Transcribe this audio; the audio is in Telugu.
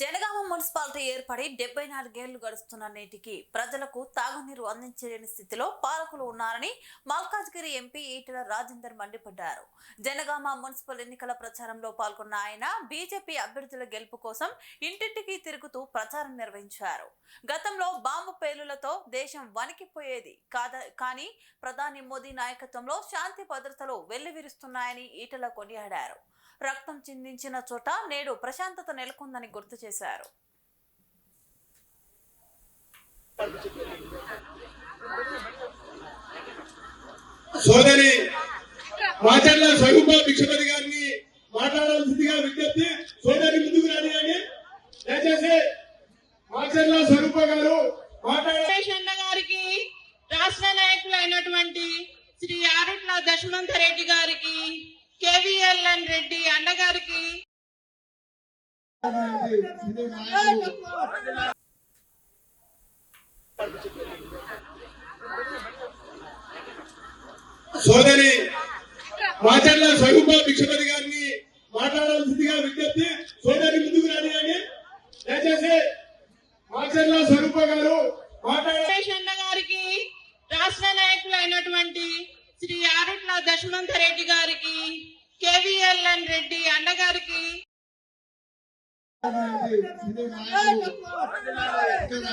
జనగామ మున్సిపాలిటీ ఏర్పడి డెబ్బై నాలుగేళ్ళు గడుస్తున్న నేటికి ప్రజలకు తాగునీరు అందించలేని స్థితిలో పాలకులు ఉన్నారని మల్కాజ్గిరి ఎంపీ ఈటల రాజేందర్ మండిపడ్డారు. జనగామ మున్సిపల్ ఎన్నికల ప్రచారంలో పాల్గొన్న ఆయన బీజేపీ అభ్యర్థుల గెలుపు కోసం ఇంటింటికి తిరుగుతూ ప్రచారం నిర్వహించారు. గతంలో బాంబు పేలులతో దేశం వణికిపోయేది కాద కానీ ప్రధాని మోదీ నాయకత్వంలో శాంతి భద్రతలు వెల్లివిరుస్తున్నాయని ఈటల కొనియాడారు. రక్తం చిందించిన చోట నేడు ప్రశాంతత నెలకొందని గుర్తు చేశారు. సోదరి మాచర్ల స్వరూప భిక్షపతి గారిని మాట్లాడాల్సిందిగా విజ్ఞప్తి. సోదరి ముందుకు రానియండి దయచేసి మాచర్ల స్వరూప గారు గారికి రాష్ట్ర నాయకులు అయినటువంటి శ్రీ ఆరుట్ల దశమంత రెడ్డి గారికి రెడ్డి అన్న గారికి సోదరి మాచర్ల స్వరూప భిక్షపతి గారిని మాట్లాడాల్సిందిగా విజ్ఞప్తి. సోదరి ముందుకు రానియండి దయచేసి మాచర్ల స్వరూప గారు గారికి రాష్ట్ర నాయకులు అయినటువంటి శ్రీ ఆరుట్ల దశమంత రెడ్డి గారికి కేవీఎల్ఎన్ రెడ్డి అన్నగారికి.